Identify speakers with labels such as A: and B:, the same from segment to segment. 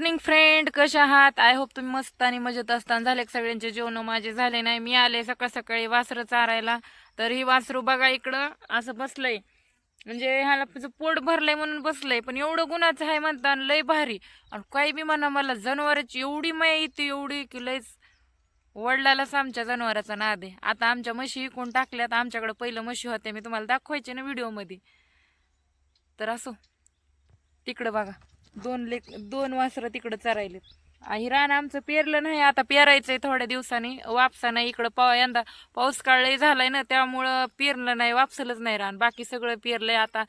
A: Morning friend कशा आहात? I hope तुम्ही मस्त आणि मजेत असताना झाले. सगळ्यांचे जेवण माझे झाले नाही. मी आले सकाळ सकाळी वासरं चारायला. तर ही वासरू बघा इकडं असं बसलंय. म्हणजे ह्याला तिचं पोट भरलंय म्हणून बसलंय. पण एवढं गुणाचं आहे म्हणता आणि लय भारी. आणि काही बी म्हणा मला जनावराची एवढी माया येते एवढी की लयच. वडलालाच आमच्या जनावराचा नाद आहे. आता आमच्या म्हशी इकून टाकल्यात. आमच्याकडे पहिलं म्हशी होते मी तुम्हाला दाखवायचे ना व्हिडिओमध्ये तर असो. तिकडं बघा. दोन लेक दोन वासरं तिकडं चरायलेत. आई रान आमचं पेरलं नाही आता पेरायचंय थोड्या दिवसांनी. वापसा नाही इकडं पाव यंदा पाऊस काळही झालाय ना त्यामुळं पेरलं नाही वापसलंच नाही रान. बाकी सगळं पेरलंय आता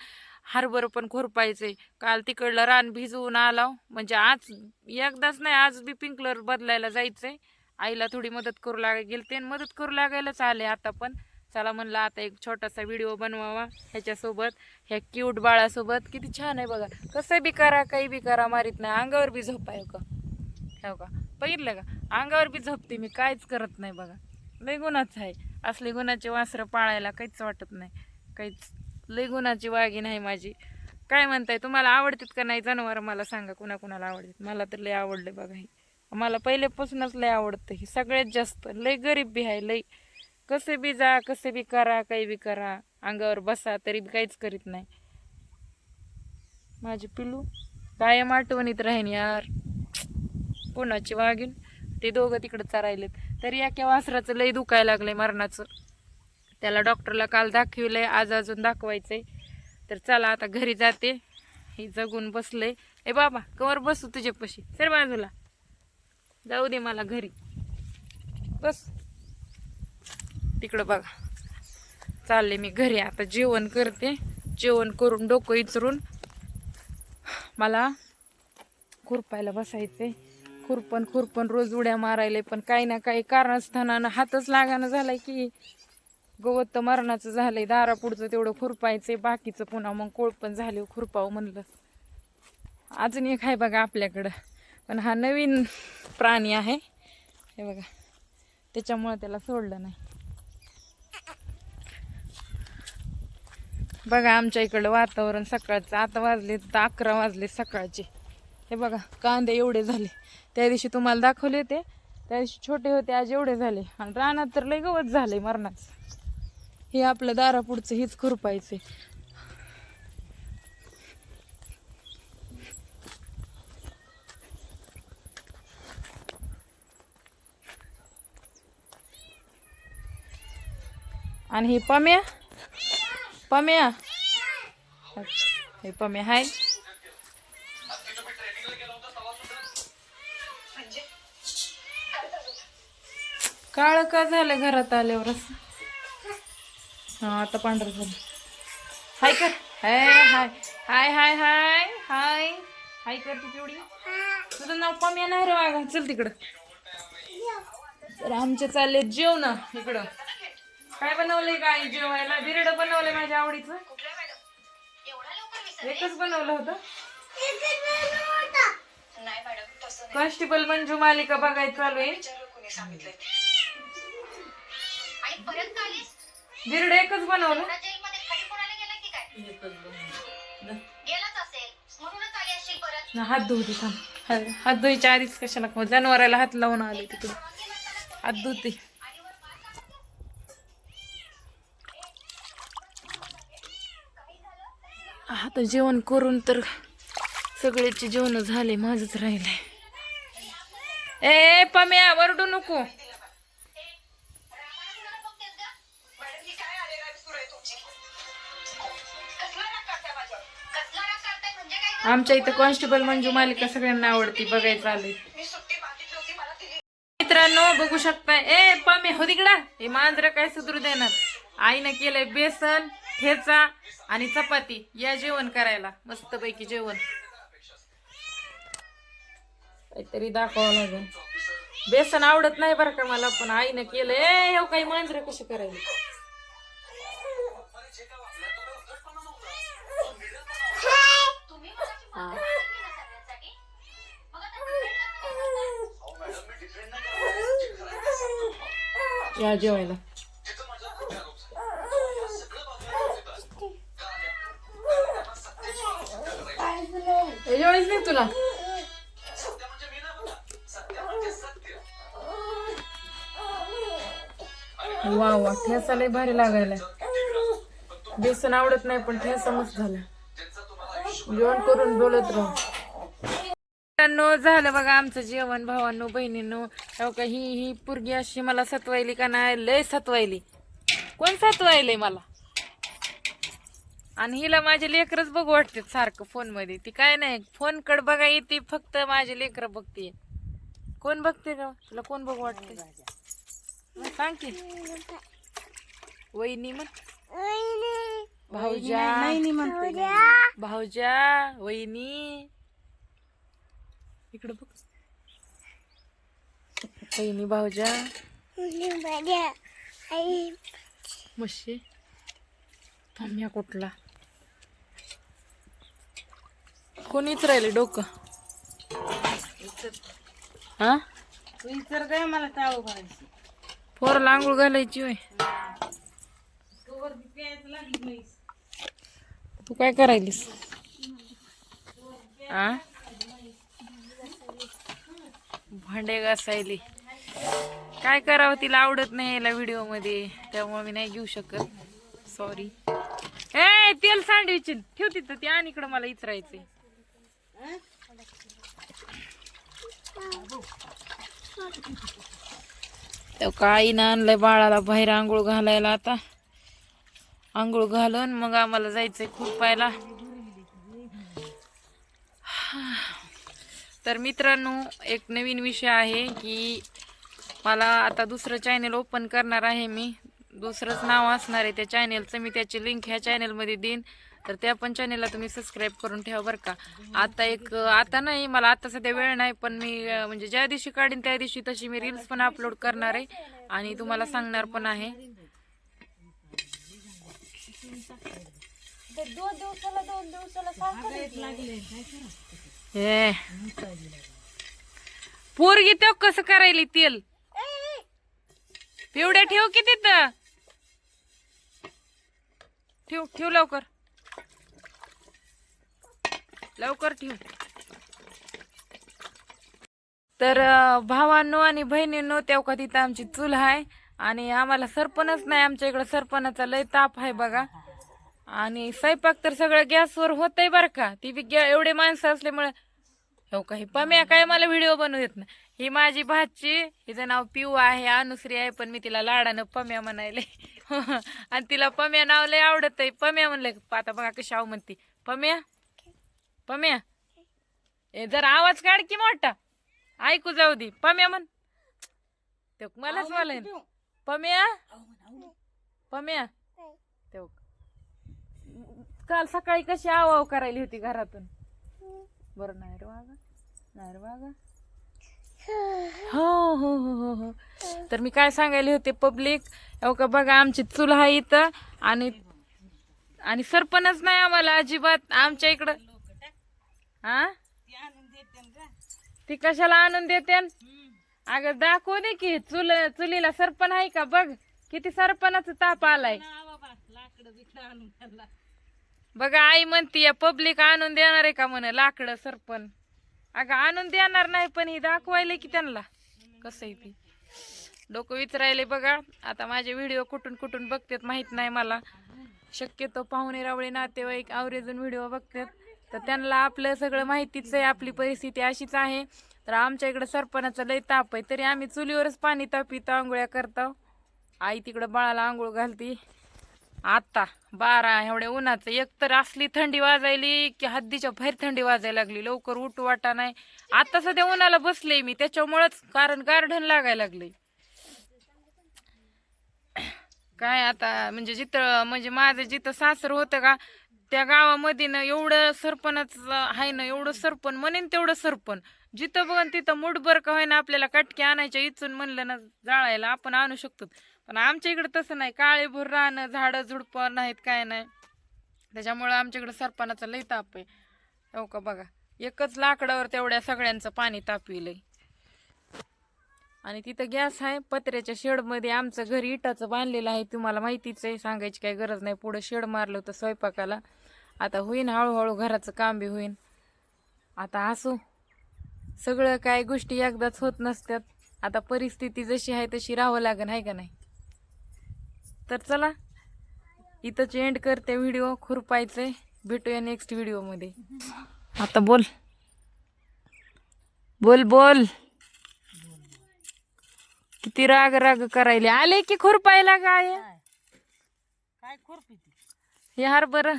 A: हरभर पण खुरपायचंय. काल तिकडलं रान भिजवून आलाव. म्हणजे आज एकदाच नाही आज बी पिंकलर बदलायला जायचंय. आईला थोडी मदत करू लागाय गेलते मदत करू लागायलाच आले आता पण. चला म्हणलं आता एक छोटासा व्हिडिओ बनवावा ह्याच्यासोबत ह्या क्यूट बाळासोबत. किती छान आहे बघा. कसं बी करा काही बी करा मारीत नाही. अंगावर बी झोपाय का हो का बघितलं का? अंगावर बी झोपते मी. काहीच करत नाही बघा. लय गुणाचं आहे. असले गुणाचे वासरं पाळायला काहीच वाटत नाही. काहीच. लय गुणाची वागी नाही माझी. काय म्हणताय? तुम्हाला आवडतात का नाही? जनावर मला सांगा. कुणाकुणाला आवडतात? मला तर लय आवडले बघा हे. मला पहिल्यापासूनच लय आवडतं हे. सगळ्यात जास्त. लय गरीब बी आहे लय कसे बी जा कसे बी करा काही बी करा अंगावर बसा तरी बी काहीच करीत नाही. माझी पिलू कायम आठवणीत राहीन यार. पुण्याची वागीन ते दोघं तिकडं चरायलेत. तरी एका वासराचं लय दुखायला लागलंय मरणाचं. त्याला डॉक्टरला काल दाखविलंय आज अजून दाखवायचंय. तर चला आता घरी जाते. हे जगून बसलंय. ए बाबा कवर बसू तुझ्यापाशी. सर बाजूला. जाऊ दे मला घरी. बस. तिकडं बघा. चालले मी घरी. आता जेवण करते. जेवण करून डोकं इचरून मला खुरपायला बसायचंय. खुरपण खुरपण रोज उड्या मारायला पण काही ना काही कारणास्थानानं हातच लागानं झालाय की गवत तर मरणाचं झालंय. दारापुढचं तेवढं खुरपायचंय. बाकीचं पुन्हा मग कोळपण झाले खुरपावं म्हणलं. अजून एक आहे बघा आपल्याकडं. पण हा नवीन प्राणी आहे. हे बघा. त्याच्यामुळं त्याला सोडलं नाही. बघा आमच्या इकडलं वातावरण सकाळचं. आता वाजले तर अकरा वाजले सकाळचे. हे बघा कांदे एवढे झाले. त्या दिवशी तुम्हाला दाखवले होते. त्या दिवशी छोटे होते आज एवढे झाले. आणि रानात तर लय गवत झाले मरणाचं. हे आपलं दारापुढचं हेच खुरपायचे आणि हे पम्या? पम्या? हे पम्या हाय. काळ का झालं घरात आल्यावर हा आता पांढरं झालं. हाय कर. हाय हाय. हाय हाय हाय हाय. हाय कर तू तेवढी. तुझं नाव पम्या नाही रे वाघा. चल तिकडं. तर आमचे चालले जेवण इकडं. काय बनवलंय काय जेवायला? बिरड बनवलंय माझ्या आवडीचं. एकच बनवलं होतं. कॉन्स्टेबल मंजू मालिका बघायचं चालू आहे. बिरड एकच बनवलं. हात थांब. हा- हात धुवायच्या आधीच कशाला जनावराला हात लावून आले तिकडे. हात धुते. आता जेवण करून तर सगळ्याचे जेवण झाले माझंच राहिले ए पम्या वरडू नको. आमच्या इथं कॉन्स्टेबल मंजू मालिका सगळ्यांना आवडती बघायचं आले मित्रांनो बघू शकता ए पमे हो तिकडा. हे मांजर काय सुधरू देणार? आईनं केलंय बेसन. ठेचा आणि चपाती या जेवण करायला. मस्त पैकी जेवण. काहीतरी दाखवावं लागेल. बेसन आवडत नाही बरं का मला पण आईनं केलं ए हो काही मांजर कशी करायची या जेवायला. तुला. वा वा ठेसा लय भारी लागायला. बेसन आवडत नाही पण ठेसा मस्त झाला. जेवण करून बोलत राहू. मित्रांनो झालं बघा आमचं जेवण भावांनो बहिणींनो. हो का ही ही पुरगी अशी मला सतवायली का नाही? लय सतवायली. कोण सतवायले मला? आणि हिला माझे लेकरच बघू वाटते सारखं फोनमध्ये ती काय नाही फोन कड बघा येते फक्त माझे लेकर बघते. कोण बघते का तुला कोण बघू वाटते सांग की. वहिनी मग भाऊजा. भाऊजा वहिनी. इकडे बघ. वहिनी भाऊजा. म्हशी. थांब कुठला. कोणीच राहिले डोकं? हा?
B: इतर काय मला टाळू करायची
A: आंघोळ घालायची होय.
B: तोवर प्यायचं लागली
A: तू काय करायलीस? आ? भांडे घासायली. काय करावं तिला आवडत नाही याला व्हिडिओमध्ये त्यामुळे मी नाही घेऊ शकत. सॉरी ए तेल सँडविच ठेव तिथं ते आणि इकडं मला इचरायचंय. तो आईनं आणलंय बाळाला बाहेर आंघोळ घालायला आता. आंघोळ घालून मग आम्हाला जायचंय खुरपायला. तर मित्रांनो एक नवीन विषय आहे की मला आता दुसरं चॅनल ओपन करणार आहे मी. दुसरंच नाव असणार आहे त्या चॅनेलचं मी त्याची लिंक ह्या चॅनेलमध्ये देईन. तर त्या पण चॅनेलला तुम्ही सबस्क्राईब करून ठेवा बरं का. आता एक आता नाही मला आता सध्या वेळ नाही पण मी म्हणजे ज्या दिवशी काढीन त्या दिवशी तशी मी रील्स पण अपलोड करणार आहे आणि तुम्हाला सांगणार पण आहे. हे. पोरगी तो कसं करायली तेल? पिवड्या ठेव की तिथं. ठेव ठेव लवकर. लवकर ठेव. तर भावांनो आणि बहिणींनो तेव्हा का तिथं आमची चूल आहे आणि आम्हाला सरपणच नाही. आमच्या इकडं सरपणाचा लय ताप आहे बघा. आणि स्वयंपाक तर सगळं गॅसवर होतंय बरं का. ती बी एवढे माणसं असल्यामुळे हो काही पम्या काय मला व्हिडिओ बनवू देत ना ही माझी भाची हिचं नाव पिऊ आहे अनुश्री आहे पण मी तिला लाडानं पम्या म्हणायले. आणि तिला पम्या नाव लय आवडत आहे पम्या म्हणलं आता बघा कशी आव म्हणते. पम्या पम्या ए जरा आवाज काढ की मोठा. ऐकू जाऊ दे. पम्या म्हण. ते मलाच मला पम्या? पम्या? ते काल सकाळी कशी आवाव करायली होती घरातून? बरं नाही रे वागा. नाही रे वागा. हो हो हो हो हो. तर मी काय सांगायले होते पब्लिक हो का बघा आमची चूल आहे इथं आणि आणि सरपणच नाही आम्हाला अजिबात. आमच्या इकडं हा?
B: ती
A: कशाला आणून देते अगं दाखवू दे की चुल चुलीला सरपण आहे का बघ? किती सरपणाचा ताप आलाय. बघा आई म्हणती पब्लिक आणून देणार आहे का म्हण लाकडं सरपण? अगं आणून देणार नाही पण ही दाखवायला की त्यांना. कसं आहे ती? डोकं विचारायले बघा. आता माझे व्हिडिओ कुठून कुठून बघतात माहीत नाही मला. शक्यतो पाहुणे रावळे नातेवाईक आवरेजून व्हिडिओ बघतात. तर त्यांना आपलं सगळं माहितीच आहे आपली परिस्थिती अशीच आहे. तर आमच्या इकडं सरपणाचा लय ताप आहे तरी आम्ही चुलीवरच पाणी तापितो आंघोळ्या करतो. आई तिकडं बाळाला आंघोळ घालती. आत्ता बारा एवढ्या उन्हाचं एक तर असली थंडी वाजायली की हद्दीच्या बाहेर थंडी वाजायला लागली लवकर उठू वाटा नाही. आता सध्या उन्हाला बसले मी त्याच्यामुळंच कारण गार्डन लागायला लागले काय आता म्हणजे जिथं म्हणजे माझं जिथं सासर होतं का त्या गावामध्ये ना एवढं सरपणच आहे ना एवढं सरपण म्हणेन तेवढं सरपण. जिथं बघन तिथं मुठभर का होईना आपल्याला कटके आणायच्या इचून म्हणलं ना जाळायला आपण आणू शकतो. पण आमच्या इकडं तसं नाही. काळेभूर राहणं झाडं झुडपं नाहीत काय नाही. त्याच्यामुळं आमच्याकडं सरपणाचा लई ताप आहे. हो का बघा. एकच लाकडावर तेवढ्या सगळ्यांचं पाणी तापविलंय. आणि तिथं गॅस आहे. पत्र्याच्या शेडमध्ये आमचं घर इटाचं बांधलेलं आहे. तुम्हाला माहितीच आहे. सांगायची काही गरज नाही. पुढं शेड मारलं होतं स्वयंपाकाला. आता होईन हळूहळू घराचं काम बी होईन. आता असू. सगळं काय गोष्टी एकदाच होत नसतात आता परिस्थिती जशी आहे तशी राहावं लागेल आहे का नाही? तर चला इथंच एंड करते व्हिडिओ खुरपायचे भेटूया नेक्स्ट व्हिडिओमध्ये आता बोल. बोल बोल. किती राग राग करायले. आले की खुरपायला काय?
B: काय खुरपी
A: हे हार बर.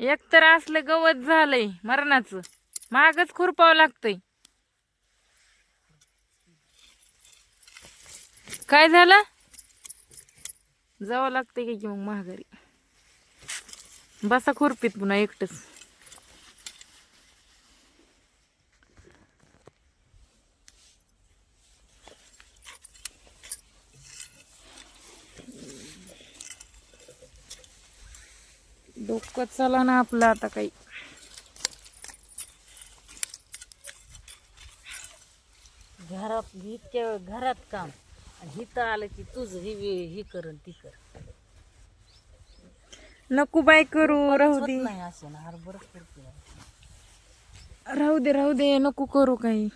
A: एक तर असलं गवत झालंय मरणाचं. मागच खुरपावं लागतंय. काय झालं? जावं लागतंय की की मग महागारी बसा खुरपीत पुन्हा एकटच. डोकं चला ना आपलं आता काही.
B: घरात इतक्या घरात काम. आणि इथं आलं की तुझं ही ही कर ती कर.
A: नको बाय करू राहू दे.
B: नाही असं ना हरभर
A: राहू दे राहू दे नको करू काही.